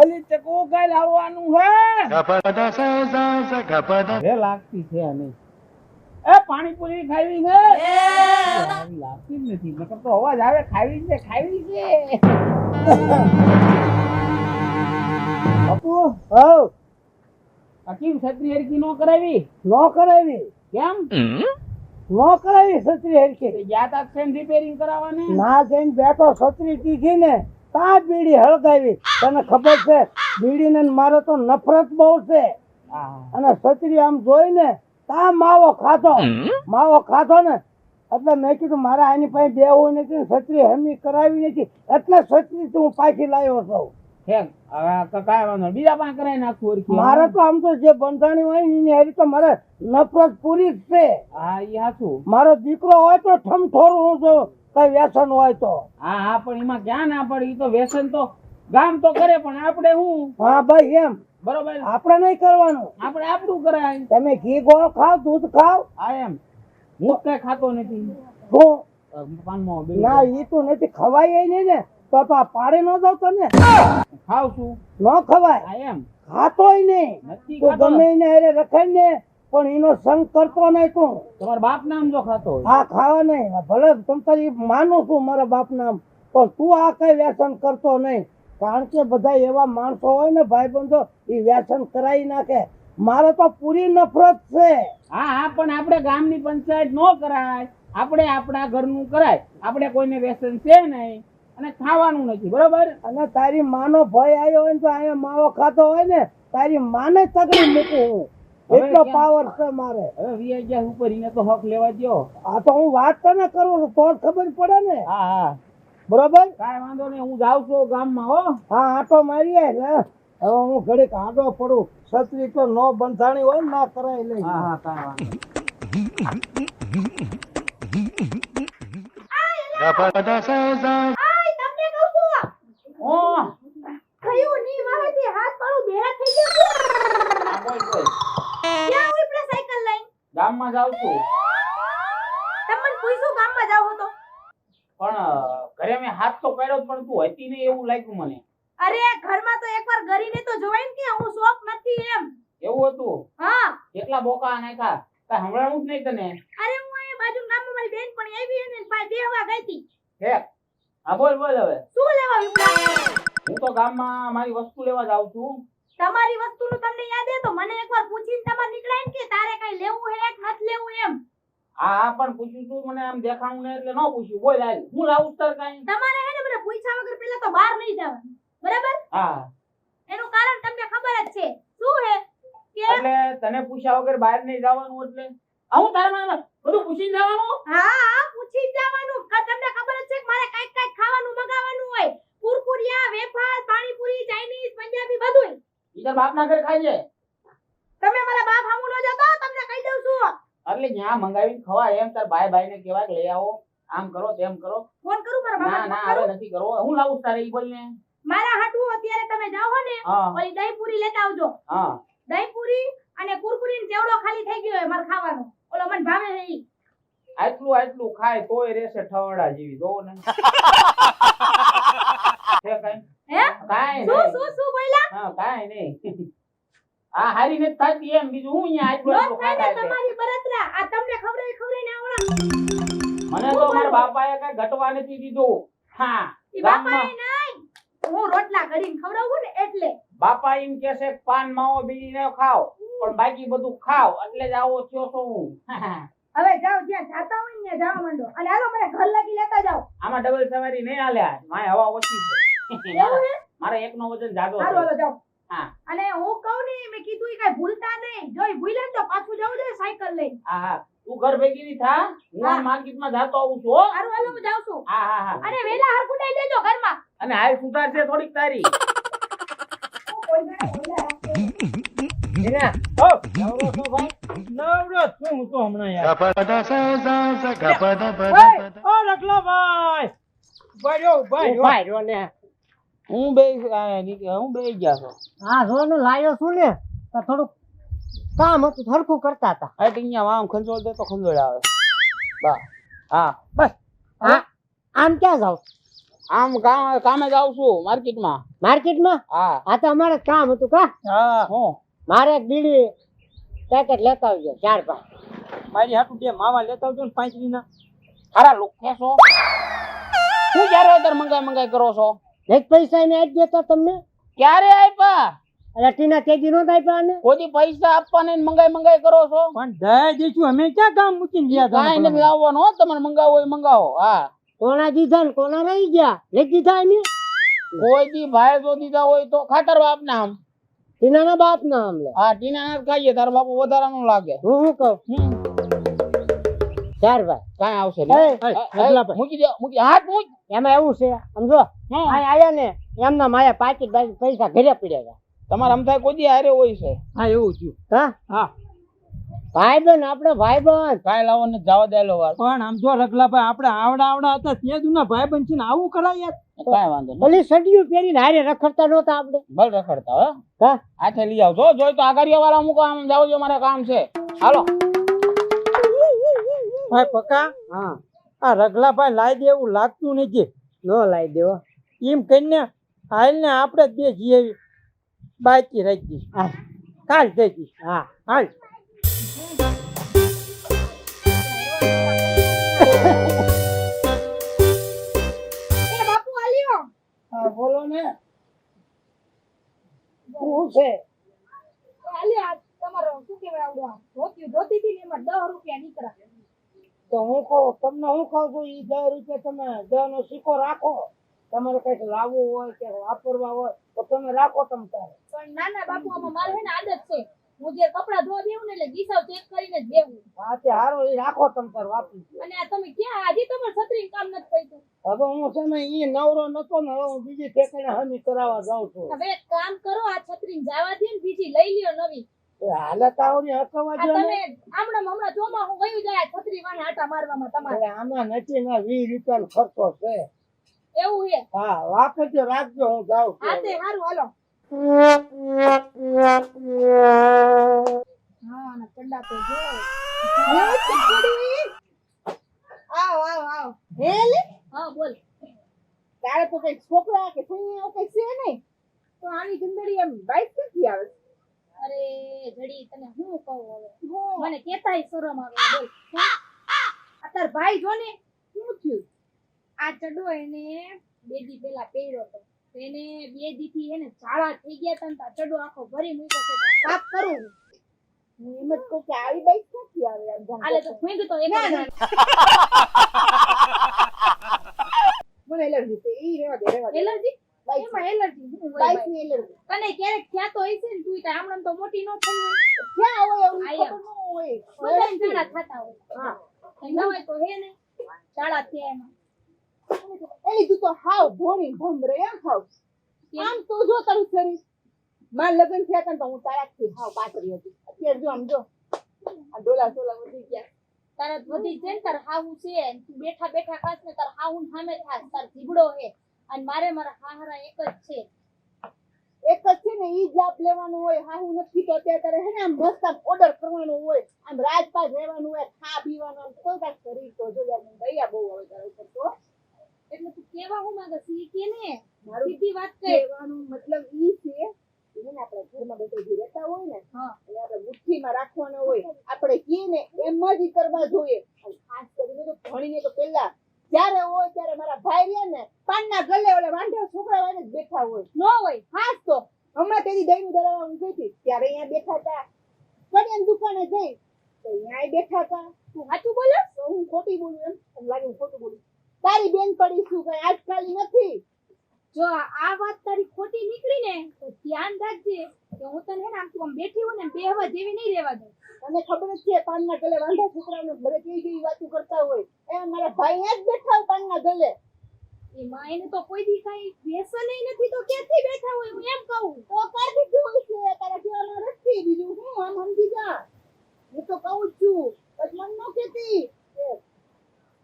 અલી ચકો કાલ આવવાનું હે. હવે લાગતી છે નહીં એ પાણીપુરી ખાવી છે લાગતી જ નથી. મતલબ તો અવાજ આવે ખાવી છે ખાવી છે. બાપુ હવ. અકીમ છત્રી હરકી નો કરાવી? નો કરાવી. કેમ? નો કરાવી છત્રી હરખી. તે ગયા તા સેમ રિપેરિંગ કરાવવાને? ના જઈને બેઠો છત્રી તીખી ને. તા બીડી હળગાવી. તને ખબર છે બીડીને ને મારે તો નફરત બહુ છે. અને સચરી આમ જોઈને તા માવો ખાધો. માવો ખાધો ને એટલે મેં કીધું મારે આની પાસે બેવું નથી છત્રી હમી કરાવી નથી. એટલે છત્રી હું પાછી લાવ્યો છું. મારે તો આમ તો જે બંધાણી હોય ને એની હારી તો મારે નફરત પૂરી જ છે. હા મારો દીકરો હોય તો ઠમઠોર હું છું. કઈ વ્યસન હોય તો? હા હા પણ એમાં ક્યાં ના પડે? તો વ્યસન તો ગામ તો કરે પણ આપણે હું? હા ભાઈ એમ. બરોબર? આપણે નહીં કરવાનું. આપણે આપણું કરાય. તમે ઘી ગોળ ખાવ દૂધ ખાવ હા એમ. હું કઈ ખાતો નથી. બે ના એ તો નથી. ખવાય નહીં ને. તો તો આ પાડી ન દઉં તને? ખાવ છું. ન ખવાય. એમ. ખાતોય નહીં. તું ગમે એને હારે રખાય ને પણ એનો સંગ કરતો નહીં તું તમારા બાપ નામ જો ખાતો હા ખાવા નહીં. ભલે તમ તારી માનું છું મારા બાપ નામ. પણ તું આ કઈ વ્યસન કરતો નહીં. કારણ કે બધા એવા માણસો હોય ને ભાઈ બંધો એ વ્યસન કરાવી નાખે. મારે તો પૂરી નફરત છે. હા હા પણ આપણે ગામની પંચાયત નો કરાય. આપણે આપણા ઘરનું કરાય. આપણે કોઈને વ્યસન છે નહીં. અને ખાવાનું નથી બરોબર? અને તારી માનો ભય આવ્યો હોય ને તો અહીંયા માવો ખાતો હોય ને તારી માને તગડી મૂકું હું. એટલો? પાવર છે મારે. હવે વીઆઈ ગયા ઉપર એને તો હક લેવા દ્યો. આ તો હું વાત તને કરું છું તો ખબર પડે ને. હા હા. બરોબર? કાઈ વાંધો નહીં હું જાઉં છું ગામમાં હો. હા આટો મારી આય હવે હું ઘડીક આટો પડું. છત્રી તો નો બંધાણી હોય ને ના કરાય લઈ હા હા કાઈ વાંધો કયું ની હાથ મારું થઈ ગયા. હા, બોલ બોલ સાયકલ લઈને ગામમાં જાવ છું. તમને પૂછ્યું ગામમાં જાવ તો. પણ ઘરે મેં હાથ તો કર્યો પણ તું હતી નહીં એવું લાગ્યું મને. અરે ઘરમાં તો એકવાર ગરીને તો જોવાય ને કે હું શોખ નથી એમ. એવું હતું? હા. કેટલા બોકા નાખ્યા? કાંઈ હમણાં જ નહીં તને? અરે હું અહીં બાજુ ગામમાં મારી બેન પણ આવી ને પાસે દેવા ગઈ હતી હે? હા બોલ બોલ હવે. શું લેવા હું તો ગામમાં મારી વસ્તુ લેવા જાઉં છું. તમારી વસ્તુનું તમને યાદ હે તો મને એકવાર પૂછીને તમારે નીકળાય ને કે તારે કઈ લેવું હે કે નથી લેવું એમ? હા પણ પૂછ્યું તું મને આમ દેખાણું ને એટલે ન પૂછ્યું. બોલ હાલ. હું લાવું તાર કઈ? તમારે હે ને મને પૂછ્યા વગર પેલા તો બહાર નહીં જવાનું. બરાબર? હા એનું કારણ તમને ખબર જ છે. શું હે? કે એટલે તને પૂછ્યા વગર બહાર નહીં જવાનું એટલે? આવું તારા મને બધું પૂછી જવાનું? હા હા પૂછી જવાનું. કે તમને ખબર જ છે કે મારે કંઈક કંઈક ખાવાનું મંગાવવાનું હોય. કુરકુરિયા વેફર પાણીપુરી ચાઇનીઝ પંજાબી બધું ઈ તાર બાપના ઘરે ખાઈ જાય? તમે મારા બાપ હામું ન જતો તમને કહી દઉં છું. એટલે ન્યા મંગાવીને ખવાય એમ તાર ભાઈ ભાઈ ને કે લઈ આવો આમ કરો તેમ કરો. ફોન કરું મારા ના ના હવે નથી કરવો. હું લાવું તારે ઈ બોલને? મારા હાટું અત્યારે તમે જાઓ હો ને ઓલી દહીં પૂરી લેતા આવજો. હા. દહીં પૂરી અને કુરકુરી ને ચેવડો ખાલી થઈ ગયો હોય મારે ખાવાનો. ઓલો મને ભાવે નહીં આટલું આટલું ખાય તોય રહેશે ઠવડા જેવી જોવો ને? હે? કાંઈ શું શું શું બોલ્યા? હા કાંઈ નહીં. આ હારી નથી થતી એમ. બીજું હું અહીંયા આટલું નો થાય ખાતા છે ને તમારી બળતરા આ તમને ખવડાવી ખવડાવીને આવડા મને તો મારા બાપાએ કઈ ઘટવા નથી દીધું. હા ઈ બાપાએ નહીં. હું રોટલા કરીને ખવડાવું ને એટલે. બાપા એમ કે છે પાન માવો બીજી ને ખાવ પણ બાકી બધું ખાવ એટલે જ આવો થયો છો હું. હવે જાઓ જ્યાં જાતા હોય ને જવા માંડો. અને હાલો મને ઘર લગી લેતા જાઓ. આમાં ડબલ સવારી નહીં હાલ્યા. મારે હવા ઓછી છે. એવું હે? મારે એકનો વજન જાજો હા. અને હું કહું ને મેં કીધું ઈ કઈ ભૂલતા નહીં. જો ભૂલે ને તો પાછું જવું જોઈએ સાયકલ લઈને. હા હા. તું ઘર ભેગી ની થા હું. આ માર્કેટમાં જાતો આવું છું હો. હારું હાલો હું જાઉં છું. હા હા હા. અને વેલા હરખુડાઈ દેજો ઘરમાં. અને હાલ સુધાર છે થોડીક તારી. ના નવરો છો ભાઈ? જ હું. હું બે હું બે ગયા છો. હા જોને લાયો છું ને તો થોડુંક કામ હતું સરખું કરતા હતા. આ અહીંયા આમ ખંજોળ દે તો ખંજોળ આવે. બા હા બસ. હા આમ ક્યાં જાવ? આમ કામ કામે જાઉં છું માર્કેટમાં. માર્કેટમાં? હા. આ તો અમારે કામ હતું કા? હા. હું મારે એક બીડી પેકેટ લેતા આવજો ચાર પાંચ. મારી હાટું બે માવા લેતા આવજો ને પાંચ ના સારા લોકો છો. શું જ્યારે અત્યારે મંગાઈ મંગાઈ કરો છો? એક પૈસા એને આપી દેતા તમને? ક્યારે આપ્યા અરે ટીના તેજી નો આપ્યા ને કોઈ પૈસા આપવાને ને મંગાઈ મંગાઈ કરો છો? પણ દયા દઈશું અમે ક્યાં કામ મૂકીને ગયા હતા કાંઈ નથી લાવવાનું હો તમારે મંગાવો એ મંગાવો હા. કોના દીધા ને કોના રહી ગયા? લઈ દીધા એને કોઈ દી ભાઈ જો દીધા હોય તો ખાતર બાપ ના આમ. ટીનાના બાપ ના આમ હા ટીના ના ખાઈએ તારા બાપુ વધારાનું લાગે. હું શું કહું. ચાર ભાઈ કાંઈ આવશે એ, નહીં. રગલા ભાઈ. મૂકી દે મૂકી હાથ મૂક. એમાં એવું છે સમજો? હમ. આયા ને એમના માયા પાકીટ બાકી પૈસા ઘરે પડ્યા તમારે કોઈ દી હારે હોય છે. હા એવું થયું. હા? હા. ભાઈ બન આપડે ભાઈ બન ભાઈ લાવો ને જવા દેલો વાર પણ આમ જો રગલાભાઈ આપણે આવડા આવડા હતા તે જૂના ભાઈ બન છે ને આવું કરાય યાર. કાંઈ વાંધો નહીં. ઓલી સડિયું પહેરીને હારે રખડતા નહોતા આપડે ભલે રખડતા હો. હા? હાથે લઈ આવજો. જોઈ તો આગારીયા વાળા અમુક આમ જાવ જો મારે કામ છે. હાલો. ભાઈ પકા? હા. આ રગલાભાઈ લાઈ દે એવું લાગતું નથી ન લાવી દેવો. એમ કહીને હાલ ને આપણે જ બે જઈએ બાકી રાખી દઈશું. હા કાલ જઈ હા. હાલ. એ બાપુ આલ્યો. હા બોલો ને. શું છે? તમારો શું કહેવાય આવડો આ ધોતી હતી ને એમાં દસ રૂપિયા નીકળ્યા. તો હું કહું તમને હું કહું છું એ દસ રૂપિયા તમે નો સિક્કો રાખો. તમારે કંઈક લાવવું હોય કે વાપરવા હોય તો તમે રાખો તમે તારે. પણ ના ના બાપુ આમાં મારે હે ને આદત છે. હું જે કપડા ધોવા દેવું ને એટલે ગીસાવ ચેક કરીને જ દેવું હા તે હારો એ રાખો તમે તાર વાપરી અને આ તમે ક્યાં હજી તમારે છત્રી કામ નથી કર્યું હવે હું છે ને ઈ નવરો નતો ને હવે હું બીજી ઠેકાણે હમી કરાવવા જાઉં છું. હવે કામ કરો આ છત્રી જવા દે ને બીજી લઈ લ્યો નવી. હાલત આવડી હકવા આ જો ને. તમે હમણાં ચોમાસું વયું જાય છત્રી વાને આટા મારવામાં તમારે. આમાં નથી ને વીસ રૂપિયાનો ખર્ચો છે. એવું છે? હા વાપરજો રાખજો હું જાઉં હા તે સારું હાલો. હા તો જો. આવ આવ આવ. હે હા બોલ. તારે તો કઈ છોકરા કે કઈ છે નહીં? તો આની જિંદગી એમ બાઈક ક્યાંથી આવે. અરે જડી તને હું કહું હવે? મને કેતાય શરમ આવે બોલ તાર ભાઈ જો ને શું થયું? આ ચડો એને બે દી પેલા પહેર્યો તો. એને બે દી થી એને ઝાડા થઈ ગયા તા ને તા ચડો આખો ભરી મૂક્યો છે. સાફ કરું હું. એમ જ કહું કે આવી બાઈક ક્યાંથી આવે આલે તો ફૂંક તો ના મને એલર્જી છે ઈ રેવા દે રેવા દે એલર્જી એમાં એલર્જી હું હોય બાઈકની એલર્જી તને ક્યારેક થયા તો હશે ને તું તાર આમણામ તો મોટી ન થઈ હોય ક્યાં હોય એવું ખબર ન હોય બધાય ઝાડા થતા હોય હા ન હોય તો હે ને ઝાડા થયા એમાં એની તું તો હાવ ભોળી ભમરે એમ હાવ. આમ તો જો તારું શરીર. માર લગ્ન થયા હતા તો હું તારાથી હાવ પાતળી હતી. અત્યારે જો આમ જો. આ ડોલા ડોલા વધી ગયા. તારા વધી છે ને તાર હાવું છે તું બેઠા બેઠા ખાસ ને તાર હાવું સામે થાસ. તાર જીબડો હે અને મારે મારા હાહરા એક જ છે. એક જ છે ને ઈ જ લાભ લેવાનું હોય હાહુ નથી તો અત્યારે હે ને આમ મસ્ત આમ ઓર્ડર કરવાનો હોય આમ રાજપાટ રહેવાનું હોય ખા પીવાનું આમ તો કાંઈક શરીર તો જો યાર દયા બહુ આવે તારા ઉપર તો. એટલે તું કેવા હું માંગે? સી કે ને? સીધી વાત કહેવાનો મતલબ ઈ છે કે આપણે ઘરમાં બધા જે રહેતા હોય ને એટલે આપણે મુઠ્ઠીમાં રાખવાના હોય. આપણે કે ને એમ જ ઈ કરવા જોઈએ. ખાસ કરીને તો ભણીને તો પહેલા જ્યારે હોય ત્યારે મારા ભાઈ રહ્યા ને પાનના ગલે ઓલે વાંઢા છોકરા વાળે જ બેઠા હોય. ન હોય. ખાસ તો હમણાં તેની દહીંનું દળાવવા હું ગઈ હતી. ત્યારે અહીંયા બેઠા હતા. કડિયાની દુકાને જઈ તો અહીંયા બેઠા હતા. તું સાચું બોલે? તો હું ખોટી બોલું એમ? એમ લાગે હું ખોટું બોલું? તારી બેન પડી શું કઈ આજકાલ નથી? જો આ વાત તારી ખોટી નીકળી ને તો ધ્યાન રાખજે કે હું તને આમ તું આમ બેઠી હોય ને બેહવા જેવી નહીં રહેવા દઉં. તને ખબર જ છે પાનના ગલે વાંધા છોકરાઓને ભલે કેવી કેવી વાતો કરતા હોય. એ મારા ભાઈ જ બેઠા હોય પાનના ગલે. એમાં એને તો કોઈ દી કઈ વ્યસન નથી તો ક્યાંથી બેઠા હોય હું એમ કહું? તો કાઢી હોય છે તારા કહેવાનો રસ્તી બીજું હું આમ સમજી જા. હું તો કહું છું પણ મન નો કેતી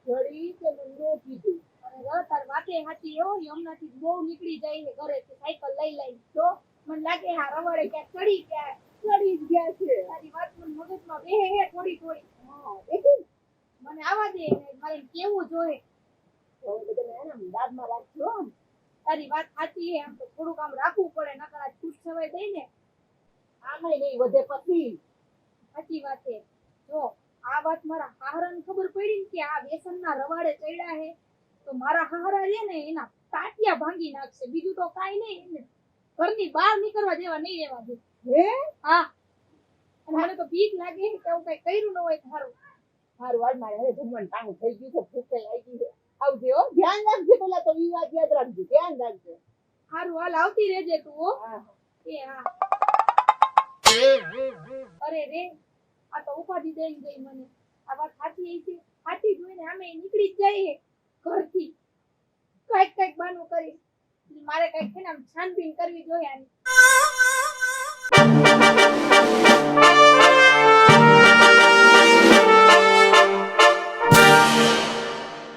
ઘડી કે મન કીધું. અને તાર વાતે હાચી એવો હમણાંથી બહુ નીકળી જાય છે ઘરે સાયકલ લઈ લઈ તો મને લાગે હા રવાડે ક્યાં ચડી ગયા. ચડી જ ગયા છે. તારી વાત મને મગજમાં બેહે હે થોડી થોડી. હા દેખી મને આવા દે મારે કેવું જોઈએ. દાદમાં રાખજો તારી વાત સાચી છે આમ તો થોડુંક આમ રાખવું પડે નકર આ છૂટ છવાઈ દઈ ને આમાંય નહીં વધે પછી. સાચી વાત છે. જો આ વાત મારા હાહરાને ખબર પડી કે આ વ્યસનના રવાડે ચડ્યા છે તો મારા હાહરા રે ને એના તાટિયા ભાંગી નાખશે. બીજું તો કાઈ નહીં ઘરની બહાર નીકળવા દેવા નહીં રહેવા દે. હે? હા. અને મને તો બીક લાગે કે હું કઈ કર્યું ન હોય સારું મારું વાળ મારે હવે જમવાનું ટાણું થઈ ગયું છે. ભૂખ લાગી છે આવજે હો ધ્યાન રાખજે પેલા તો ઈ વાત યાદ રાખજે. ધ્યાન રાખજે. સારું હાલ આવતી રહેજે તું હો હા. એ હા. અરે રે. આ તો ઉપાધિ દઈ ગઈ મને. આ વાત સાચી છે. સાચી જોઈને આમે નીકળી જ છે ઘરથી. કંઈક કંઈક બાનું કરી મારે કંઈક છે ને આમ છાનબીન કરવી જોઈએ આની.